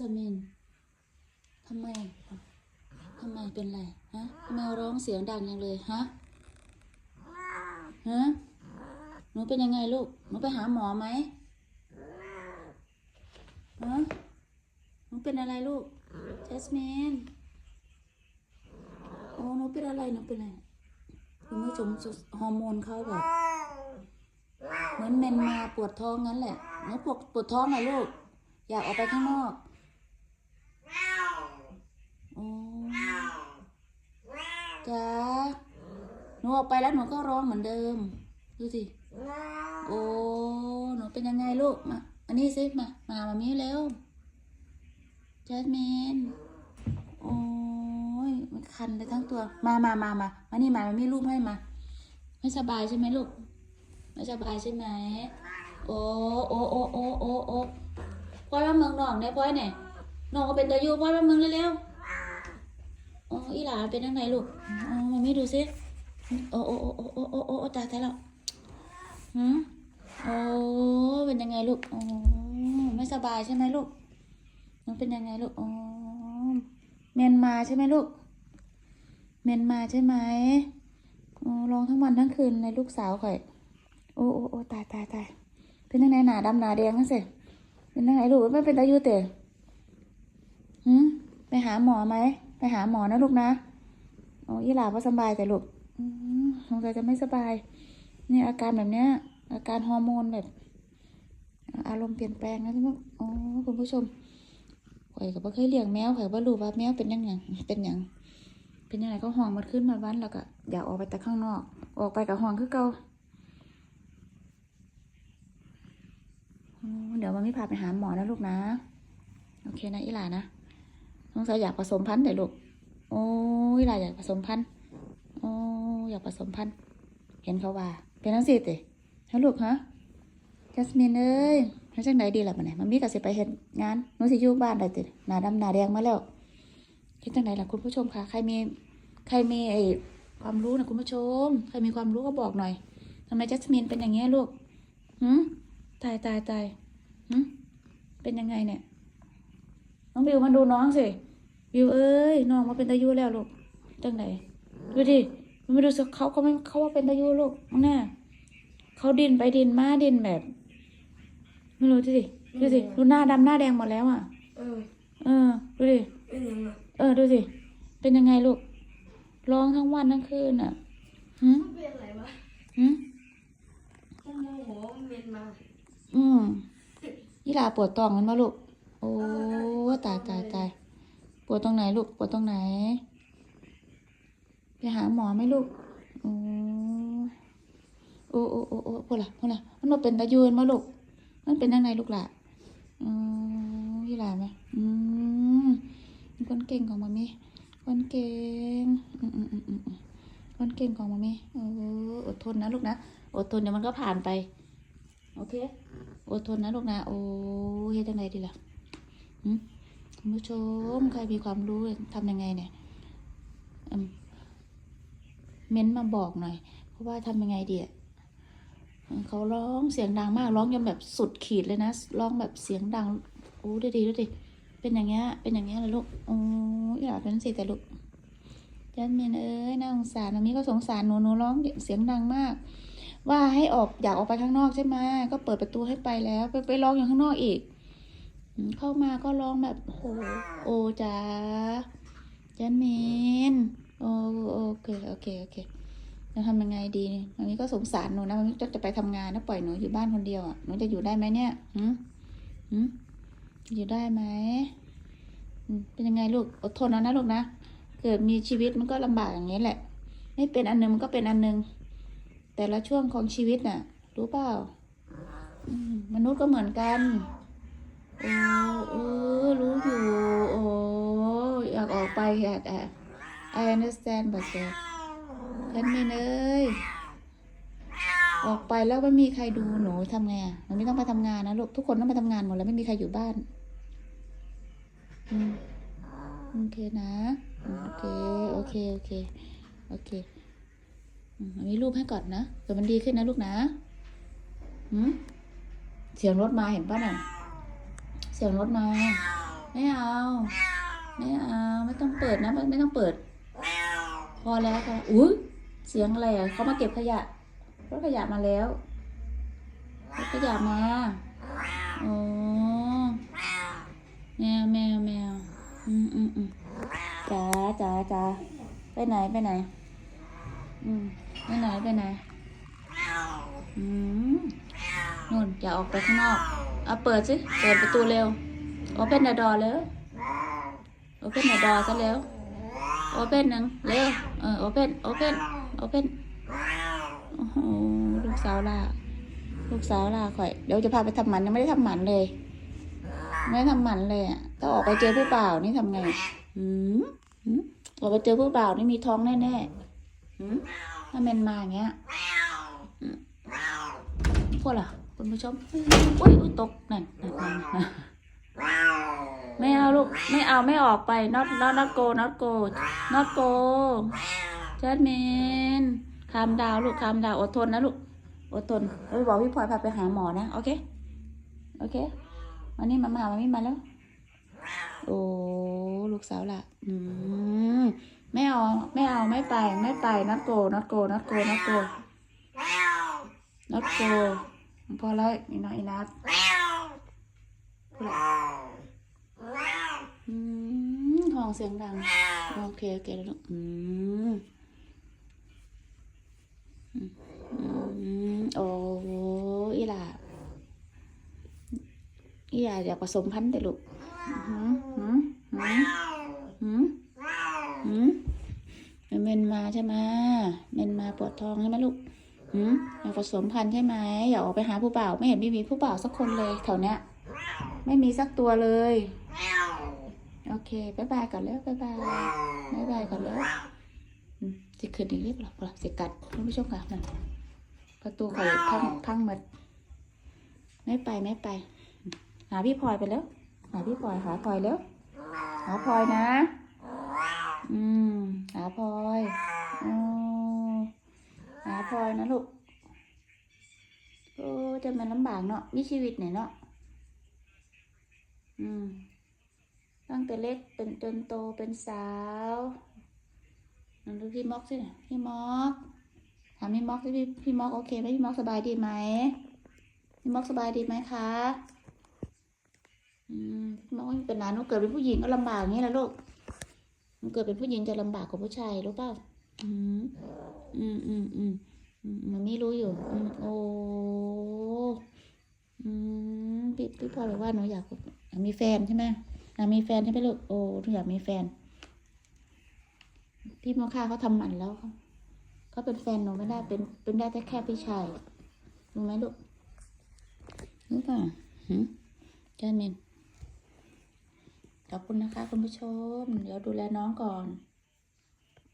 สมินทำไมทำไมเป็นไรฮะทำไมร้องเสียงดังยังเลยฮะฮะหนูเป็นยังไงลูกหนูไปหาหมอไหมฮะหนูเป็นอะไรลูกเจสมินโอ้หนูเป็นอะไรหนูเป็นอะไรคือไม่สมฮอร์โมนเขาแบบเหมือนเมนมาปวดท้องงั้นแหละหนูปวดปวดท้องเหรอลูก อยากออกไปข้างนอก จ้าหนูออกไปแล้วหนูก็ร้องเหมือนเดิม ดูสิ โอ้ หนูเป็นยังไงลูก มา อันนี้สิมา มามามีเร็วแจสมินโอ้ย มันคันไปทั้งตัว มามามามามานี่มามามีรูปให้มา ไม่สบายใช่ไหมลูก ไม่สบายใช่ไหม โอ้โอ้โอ้โอ้โอ้โอ้พ่อยมาเมืองหนองได้พ่อยเนี่ยน้องก็เป็นตาอยู่พ่อยมาเมืองเร็วๆ อ๋ออีหลาเป็นยังไงลูก อ๋อมามีดูสิโอ้โอ้โอ้โอ้โอ้โอ้ตายตายแล้วหืมโอ้เป็นยังไงลูกอ๋อไม่สบายใช่ไหมลูกมันเป็นยังไงลูกอ๋อเมียนมาใช่ไหมลูก เมียนมาใช่ไหมโอร้องทั้งวันทั้งคืนในลูกสาวข่อย โอ้โอ้โอ้ตายตายตายเป็นยังไงหนาดำหนาแดงนั่นสิเป็นยังไงลูกไม่เป็นตายุเตะหืมไปหาหมอไหมไปหาหมอนะลูกนะโอ้ยี่หลาพอสบายแต่ลูกสงสัยจะไม่สบายนี่อาการแบบเนี้ย อาการฮอร์โมนแบบ อารมณ์เปลี่ยนแปลงนะที่ว่าอ๋อคุณผู้ชมข่อยก็บ่เคยเลี้ยงแมวข่อยบ่รู้ว่าแมวเป็นยังไงเป็นยังเป็นยังไงก็ห้องมันขึ้นมาบ้านแล้วก็อยากออกไปแต่ข้างนอก ออกไปกับห้องคือเก่าเดี๋ยวมันไม่พาไปหาหมอนะลูกนะ โอเคนะอีหลานะ น้องสาวอยากผสมพันธุ์เดี๋ยวลูก โอ้ยลาอยากผสมพันธุ์โอ้อยากผสมพันธุ์เห็นเขาว่า เป็นนังสิเตะฮะลูกฮะจัสมินเอ้ยแล้วจังไหนดีล่ะมันไหนมันมีกับสิไปเห็นงานหนูสิอยู่บ้านได้ติหน้าดำหน้าแดงมาแล้วคิดจังไหนล่ะคุณผู้ชมคะใครมีใครมีไอความรู้นะคุณผู้ชม ใครมีความรู้ก็บอกหน่อยทำไมจัสมินเป็นอย่างเงี้ยลูกหืมตายตายตายหึเป็นยังไงเนี่ย น้องบิวมาดูน้องสิบิวเอ้ยน้องมาเป็นตายุแล้วลูกจังไหนดูดิมันไม่ดูสิเขาเขาไม่เขาว่าเป็นตายุลูกน้องแน่เขาดินไปดินมาดินแบบ ไม่รู้ดูดิดูสิดูหน้าดำหน้าแดงหมดแล้วอะ เออ เออดูดิเป็นยังไงเออดูสิเป็นยังไงลูกร้องทั้งวันทั้งคืนอะหืมเป็นอะไรวะหืมต้องโมโหเมียนมา อืมยี่หลาปวดท้องมันมาลูกโอ้ตายตายตายปวดตรงไหนลูกปวดตรงไหน ไปหาหมอไหมลูกโอ้โอ้โอ้โอ้โอ้พวกละพวกละมันเป็นตายูนมาลูก มันเป็นยังไงลูกล่ะอืมยี่หลาไหมอืมคนเก่งของมามีคนเก่งอืมอืมอืมอืมอืมคนเก่งของมามีเอออดทนนะลูกนะอดทนเดี๋ยวมันก็ผ่านไป โอเค อดทนนะลูกนะ โอ้เฮ็ดยังไงดีล่ะ คุณผู้ชมใครมีความรู้ทำยังไงเนี่ยอืมเม้นต์มาบอกหน่อย เพราะว่าทำยังไงดีอะเขาร้องเสียงดังมากร้องจนแบบสุดขีดเลยนะร้องแบบเสียงดังโอ้ดูดิดูดิเป็นอย่างเงี้ยเป็นอย่างเงี้ยเลยลูกโอ้ยอยากเป็นสิแต่ลูกยันเมนเอ้ยน่าสงสารอันนี้ก็สงสารหนูหนูร้องเสียงดังมาก ว่าให้ออกอยากออกไปข้างนอกใช่ไหมก็เปิดประตูให้ไปแล้ว ไปไปร้องอยู่ข้างนอกอีก เข้ามาก็ร้องแบบโอ้โอจ๋าจันเมนโอโอเคโอเคโอเคจะทำยังไงดีมันนี้ก็สงสารหนูนะมันนี้จะจะไปทำงานนะปล่อยหนูอยู่บ้านคนเดียวอะหนูจะอยู่ได้ไหมเนี่ยหืมหืมอยู่ได้ไหมเป็นยังไงลูกอดทนเอานะลูกนะเกิดมีชีวิตมันก็ลำบากอย่างนี้แหละ ไม่เป็นอันหนึงมันก็เป็นอันหนึง แต่ละช่วงของชีวิตน่ะ รู้เปล่ามนุษย์ก็เหมือนกัน โอ้เออรู้อยู่ โอ้อยากออกไปอยากแอบ I understand but that ฉันมีเนยออกไปแล้วไม่มีใครดูหนูทำไงอะมันไม่ต้องไปทำงานนะลูกทุกคนต้องไปทำงานหมดแล้วไม่มีใครอยู่บ้านอืมโอเคนะโอเคโอเคโอเคโอเคอืมมีรูปให้ก่อนนะเดี๋ยวมันดีขึ้นนะลูกนะหืมเสียงรถมาเห็นป่ะน่ะ เสียงรถมาไม่เอา ไม่เอา ไม่ต้องเปิดนะ ไม่ต้องเปิด พอแล้วค่ะอุ้ยเสียงอะไรอะเขามาเก็บขยะรถขยะมาแล้วรถขยะมาโอ้แมวแมวแมวอืมอืมอืมจ๋าจ๋าจ๋าไปไหนไปไหน อืมไปไหนไปไหนอืมนู่นอย่าออกไปข้างนอก เอาเปิดสิ เปิดประตูเร็ว โอเพนเดอะดอเลยโอเพนเดอะดอซะแล้ว โอเพนหนึ่งเร็ว เออ โอเพนโอเพนโอเพนโอ้โห ลูกสาวล่ะ ลูกสาวล่ะข่อย เดี๋ยวจะพาไปทำหมันยังไม่ได้ทำหมันเลย ไม่ได้ทำหมันเลยอะถ้าออกไปเจอผู้บ่าวนี่ทำไงหืมหืมออกไปเจอผู้บ่าวนี่มีท้องแน่ๆหืมถ้าเมนมาอย่างเงี้ยพวกล่ะ คุณผู้ชม อุ้ยอุ้ยตกนั่นนั่นนั่นไม่เอาลูก ไม่เอาไม่ออกไป not not not go not go not go จัดเมนคามดาวลูกคามดาวอดทนนะลูก อดทนเอ้ยบอกพี่พลอยพาไปหาหมอนะ โอเค โอเคมานี่มามามาไม่มาแล้ว โอ้ลูกสาวล่ะ อืมไม่เอาไม่เอาไม่ไป ไม่ไป not go not go not go not go not go พอแล้วอีน้อยอีนัดห้องเสียงดัง โอเค โอเคแล้วลูกอืมอือโอ้อีหล่าอีหล่าอยากผสมพันธุ์แต่ลูกหืมหืมหืมหืมเมนมาใช่ไหมเมนมาปวดท้องใช่ไหมลูก หืมอยากผสมพันธุ์ใช่ไหมอยากออกไปหาผู้บ่าว ไม่เห็นมีมีผู้บ่าวสักคนเลยแถวเนี้ย ไม่มีสักตัวเลย โอเคบายบายก่อนแล้วบายบายบายบายก่อนแล้วสิคืนอีกเรียบหรอเปล่าสิกัดคุณผู้ชมค่ะนั่นประตูไข่พังพังหมดไม่ไปไม่ไป หาพี่พลอยไปแล้ว หาพี่พลอยหาพลอยแล้วหาพลอยนะ อืมหาพลอยอ๋อ พลอยนะลูก โอ้จะมันลำบากเนาะมีชีวิตไหนเนาะ อืม ตั้งแต่เล็กเป็นจนโตเป็นสาวนั่นดูพี่ม็อกสิเนี่ยพี่ม็อกถามพี่ม็อกสิพี่พี่ม็อกโอเคไหมพี่ม็อกสบายดีไหมพี่ม็อกสบายดีไหมคะ อืมพี่ม็อกเป็นหลานหนูเกิดเป็นผู้หญิงก็ลำบากงนี้แหละลูกหนูเกิดเป็นผู้หญิงจะลำบากกว่าผู้ชายรู้เปล่าอืมอืมอืมอืม มันไม่รู้อยู่อืมโอ้อืมพี่พี่พลอบอกว่าหนูอยากอยากมีแฟนใช่ไหมอยากมีแฟนใช่ไหมลูกโอ้หนูอยากมีแฟน พี่มอค่าเขาทำหมันแล้วเขาเขาเป็นแฟนหนูไม่ได้เป็นเป็นได้แต่แค่พี่ชายรู้ไหมลูกรู้เปล่าหืมเจ้าเมนขอบคุณนะคะ คุณผู้ชม เดี๋ยวดูแลน้องก่อน